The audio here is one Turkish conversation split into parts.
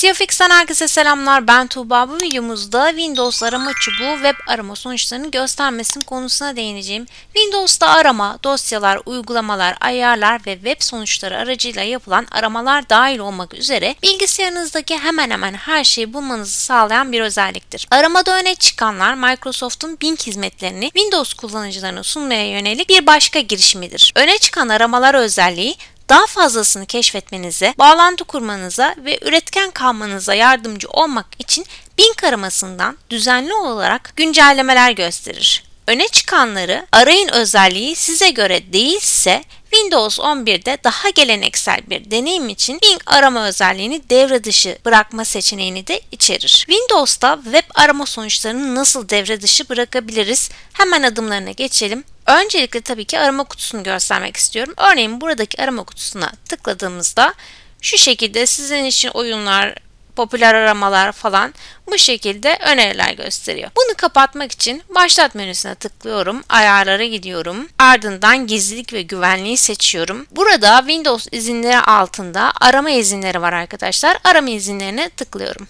CFX'ten herkese selamlar. Ben Tuğba. Bu videomuzda Windows arama çubuğu web arama sonuçlarını göstermesin konusuna değineceğim. Windows'ta arama, dosyalar, uygulamalar, ayarlar ve web sonuçları aracıyla yapılan aramalar dahil olmak üzere bilgisayarınızdaki hemen hemen her şeyi bulmanızı sağlayan bir özelliktir. Aramada öne çıkanlar Microsoft'un Bing hizmetlerini Windows kullanıcılarına sunmaya yönelik bir başka girişimidir. Öne çıkan aramalar özelliği daha fazlasını keşfetmenize, bağlantı kurmanıza ve üretken kalmanıza yardımcı olmak için Bing aramasından düzenli olarak güncellemeler gösterir. Öne çıkanları arayın özelliği size göre değilse Windows 11'de daha geleneksel bir deneyim için Bing arama özelliğini devre dışı bırakma seçeneğini de içerir. Windows'ta web arama sonuçlarını nasıl devre dışı bırakabiliriz? Hemen adımlarına geçelim. Öncelikle tabii ki arama kutusunu göstermek istiyorum. Örneğin buradaki arama kutusuna tıkladığımızda şu şekilde sizin için oyunlar, popüler aramalar falan bu şekilde öneriler gösteriyor. Bunu kapatmak için başlat menüsüne tıklıyorum, ayarlara gidiyorum. Ardından gizlilik ve güvenliği seçiyorum. Burada Windows izinleri altında arama izinleri var arkadaşlar. Arama izinlerine tıklıyorum.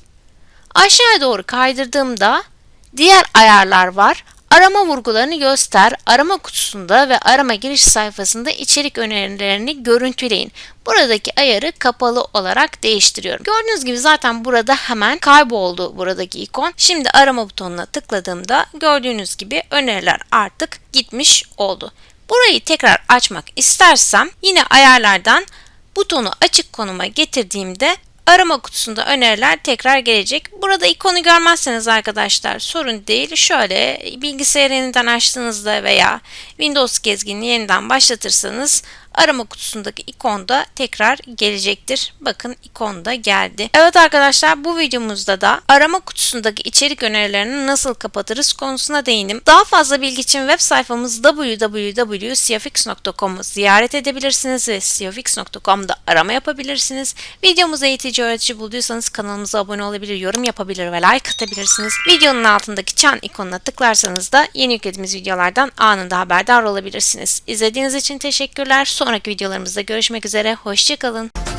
Aşağıya doğru kaydırdığımda diğer ayarlar var. Arama vurgularını göster, arama kutusunda ve arama giriş sayfasında içerik önerilerini görüntüleyin. Buradaki ayarı kapalı olarak değiştiriyorum. Gördüğünüz gibi zaten burada hemen kayboldu buradaki ikon. Şimdi arama butonuna tıkladığımda gördüğünüz gibi öneriler artık gitmiş oldu. Burayı tekrar açmak istersem yine ayarlardan butonu açık konuma getirdiğimde arama kutusunda öneriler tekrar gelecek. Burada ikonu görmezseniz arkadaşlar sorun değil. Şöyle bilgisayarı yeniden açtığınızda veya Windows gezginini yeniden başlatırsanız arama kutusundaki ikon da tekrar gelecektir. Bakın ikon da geldi. Evet arkadaşlar bu videomuzda da arama kutusundaki içerik önerilerini nasıl kapatırız konusuna değindim. Daha fazla bilgi için web sayfamız www.cfx.com'u ziyaret edebilirsiniz ve cfx.com'da arama yapabilirsiniz. Videomuzu eğitici öğretici bulduysanız kanalımıza abone olabilir, yorum yapabilir ve like atabilirsiniz. Videonun altındaki çan ikonuna tıklarsanız da yeni yüklediğimiz videolardan anında haberdar olabilirsiniz. İzlediğiniz için teşekkürler. Sonraki videolarımızda görüşmek üzere. Hoşçakalın.